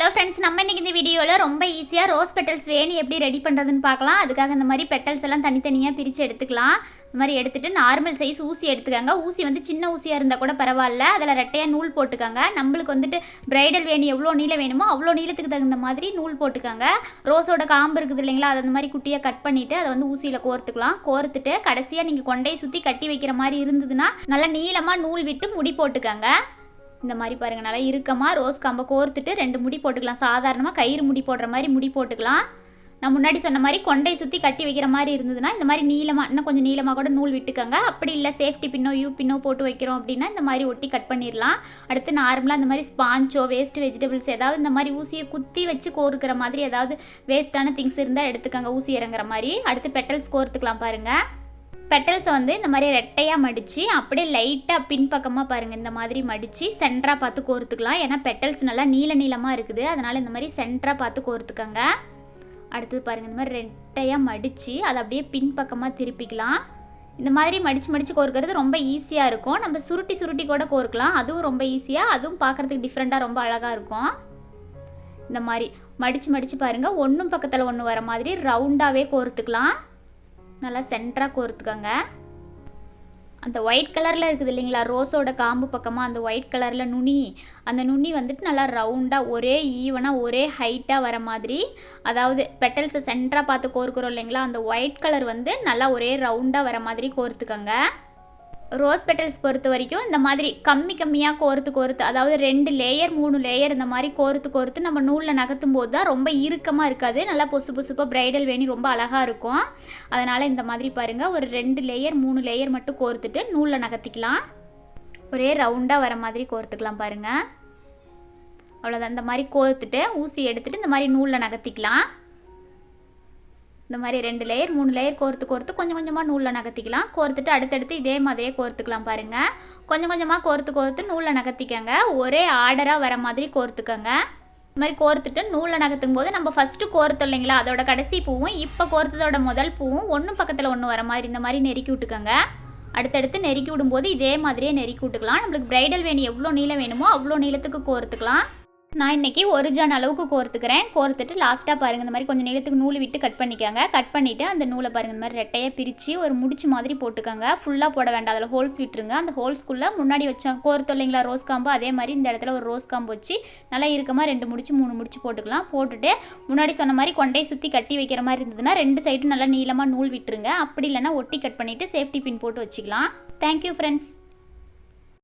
Hello friends நம்ம இன்னைக்கு இந்த வீடியோவில் ரொம்ப ஈஸியாக ரோஸ் பெட்டல்ஸ் வேணி எப்படி ரெடி பண்ணுறதுன்னு பார்க்கலாம். அதுக்காக இந்த மாதிரி பெட்டல்ஸ் எல்லாம் தனித்தனியாக பிரித்து எடுத்துக்கலாம். இந்த மாதிரி எடுத்துகிட்டு நார்மல் சைஸ் ஊசி எடுத்துக்கோங்க. ஊசி வந்து சின்ன ஊசியாக இருந்தால் கூட பரவாயில்ல. அதில் ரெட்டையாக நூல் போட்டுக்கோங்க. நம்மளுக்கு வந்துட்டு பிரைடல் வேணி எவ்வளோ நீளம் வேணுமோ அவ்வளோ நீளத்துக்கு தகுந்த மாதிரி நூல் போட்டுக்கோங்க. ரோஸோட காம்பு இருக்குது இல்லைங்களா அதை அந்த மாதிரி குட்டியாக கட் பண்ணிவிட்டு அதை வந்து ஊசியில் கோர்த்துக்கலாம். கோர்த்துட்டு கடைசியாக நீங்கள் கொண்டையை சுற்றி கட்டி வைக்கிற மாதிரி இருந்ததுன்னா நல்லா நீளமாக நூல் விட்டு முடி போட்டுக்கோங்க. இந்த மாதிரி பாருங்கள் நல்லா இறுக்கமாக ரோஸ் காம்பை கோர்த்துட்டு ரெண்டு முடி போட்டுக்கலாம். சாதாரணமாக கயிறு முடி போடுற மாதிரி முடி போட்டுக்கலாம். நான் முன்னாடி சொன்ன மாதிரி கொண்டை சுற்றி கட்டி வைக்கிற மாதிரி இருந்ததுன்னா இந்த மாதிரி நீளமாக இன்னும் கொஞ்சம் நீளமாக கூட நூல் விட்டுக்கோங்க. அப்படி இல்லை சேஃப்டி பின்னோ யூ பின்னோ போட்டு வைக்கிறோம் அப்படின்னா இந்த மாதிரி ஒட்டி கட் பண்ணிடலாம். அடுத்து நார்மலாக இந்த மாதிரி ஸ்பாஞ்சோ வேஸ்ட் வெஜிடபிள்ஸ் ஏதாவது இந்த மாதிரி ஊசியை குத்தி வச்சு கோர்க்கிற மாதிரி ஏதாவது வேஸ்ட்டான திங்ஸ் இருந்தால் எடுத்துக்கோங்க ஊசி இறங்குற மாதிரி. அடுத்து பெட்டல்ஸ் கோர்த்துக்கலாம் பாருங்கள் பெட்டல்ஸை வந்து இந்த மாதிரி ரெட்டையாக மடித்து அப்படியே லைட்டாக பின்பக்கமாக பாருங்கள் இந்த மாதிரி மடித்து சென்டராக பார்த்து கோர்த்துக்கலாம். ஏன்னா பெட்டல்ஸ் நல்லா நீல நீளமாக இருக்குது. அதனால் இந்த மாதிரி சென்டராக பார்த்து கோர்த்துக்கோங்க. அடுத்தது பாருங்கள் இந்த மாதிரி ரெட்டையாக மடித்து அதை அப்படியே பின்பக்கமாக திருப்பிக்கலாம். இந்த மாதிரி மடித்து மடித்து கோர்க்கிறது ரொம்ப ஈஸியாக இருக்கும். நம்ம சுருட்டி சுருட்டி கூட கோர்க்கலாம். அதுவும் ரொம்ப ஈஸியாக அதுவும் பார்க்குறதுக்கு டிஃப்ரெண்ட்டாக ரொம்ப அழகாக இருக்கும். இந்த மாதிரி மடித்து மடித்து பாருங்கள் ஒன்றும் பக்கத்தில் ஒன்று வர மாதிரி ரவுண்டாகவே கோர்த்துக்கலாம். நல்லா சென்டராக கோர்த்துக்கோங்க. அந்த ஒயிட் கலரில் இருக்குது இல்லைங்களா ரோஸோட காம்பு பக்கமாக அந்த ஒயிட் கலரில் நுனி. அந்த நுனி வந்துட்டு நல்லா ரவுண்டாக ஒரே ஈவனாக ஒரே ஹைட்டாக வர மாதிரி. அதாவது பெட்டல்ஸை சென்டராக பார்த்து கோர்க்குறோம் இல்லைங்களா அந்த ஒயிட் கலர் வந்து நல்லா ஒரே ரவுண்டாக வர மாதிரி கோர்த்துக்கோங்க. ரோஸ் பெட்டல்ஸ் பொறுத்த வரைக்கும் இந்த மாதிரி கம்மி கம்மியாக கோர்த்து கோர்த்து அதாவது ரெண்டு லேயர் மூணு லேயர் இந்த மாதிரி கோர்த்து கோர்த்து நம்ம நூலில் நகர்த்தும் போது தான் ரொம்ப இறுக்கமாக இருக்காது. நல்லா பொசு பொசுப்பாக பிரைடல் வேணி ரொம்ப அழகாக இருக்கும். அதனால் இந்த மாதிரி பாருங்கள் ஒரு ரெண்டு லேயர் மூணு லேயர் மட்டும் கோர்த்துட்டு நூலில் நகர்த்திக்கலாம். ஒரே ரவுண்டாக வர மாதிரி கோர்த்துக்கலாம் பாருங்கள் அவ்வளோதான் இந்த மாதிரி கோர்த்துட்டு ஊசி எடுத்துகிட்டு இந்த மாதிரி நூலில் நகர்த்திக்கலாம். இந்த மாதிரி ரெண்டு லேயர் மூணு லேயர் கோர்த்து கோர்த்து கொஞ்சம் கொஞ்சமாக நூலில் நகர்த்திக்கலாம். கோர்த்துட்டு அடுத்தடுத்து இதே மாதிரியே கோர்த்துக்கலாம் பாருங்கள் கொஞ்சம் கொஞ்சமாக கோர்த்து கோர்த்து நூலில் நகர்த்திக்கங்க. ஒரே ஆர்டராக வர மாதிரி கோர்த்துக்கோங்க. இந்த மாதிரி கோர்த்துட்டு நூலில் நகர்த்தும் போது நம்ம ஃபஸ்ட்டு கோர்த்தோம் இல்லைங்களா? அதோட கடைசி பூவும் இப்போ கோர்த்ததோட முதல் பூவும் ஒன்று பக்கத்தில் ஒன்று வர மாதிரி இந்த மாதிரி நெருக்கி விட்டுக்கோங்க. அடுத்தடுத்து நெருக்கி விடும்போது இதே மாதிரியே நெருக்கி விட்டுக்கலாம். நம்மளுக்கு பிரைடல் வேணி எவ்வளோ நீளம் வேணுமோ அவ்வளோ நீளத்துக்கு கோர்த்துக்கலாம். நான் இன்றைக்கி ஒரு ஜான் அளவுக்கு கோர்த்துக்கிறேன். கோர்த்துட்டு லாஸ்ட்டாக பாருங்கள் இந்த மாதிரி கொஞ்சம் நீளத்துக்கு நூல் விட்டு கட் பண்ணிக்கோங்க. கட் பண்ணிவிட்டு அந்த நூலை பாருங்கள் இந்த மாதிரி ரெட்டையாக பிரித்து ஒரு முடிச்சு மாதிரி போட்டுக்கோங்க. ஃபுல்லாக போட வேண்டாம் அதில் ஹோல்ஸ் விட்டுருங்க. அந்த ஹோல்ஸ்க்குள்ளே முன்னாடி வச்சோம் கோர்த்தோம் இல்லைங்களா ரோஸ் காம்பு அதே மாதிரி இந்த இடத்துல ஒரு ரோஸ் காம்பு வச்சு நல்லா இருக்கமாக ரெண்டு முடிச்சு மூணு முடிச்சு போட்டுக்கலாம். போட்டுட்டு முன்னாடி சொன்ன மாதிரி கொண்டையை சுற்றி கட்டி வைக்கிற மாதிரி இருந்ததுன்னா ரெண்டு சைடும் நல்லா நீளமாக நூல் விட்டுருங்க. அப்படி இல்லைன்னா ஒட்டி கட் பண்ணிவிட்டு சேஃப்டி பின் போட்டு வச்சுக்கலாம். Thank you friends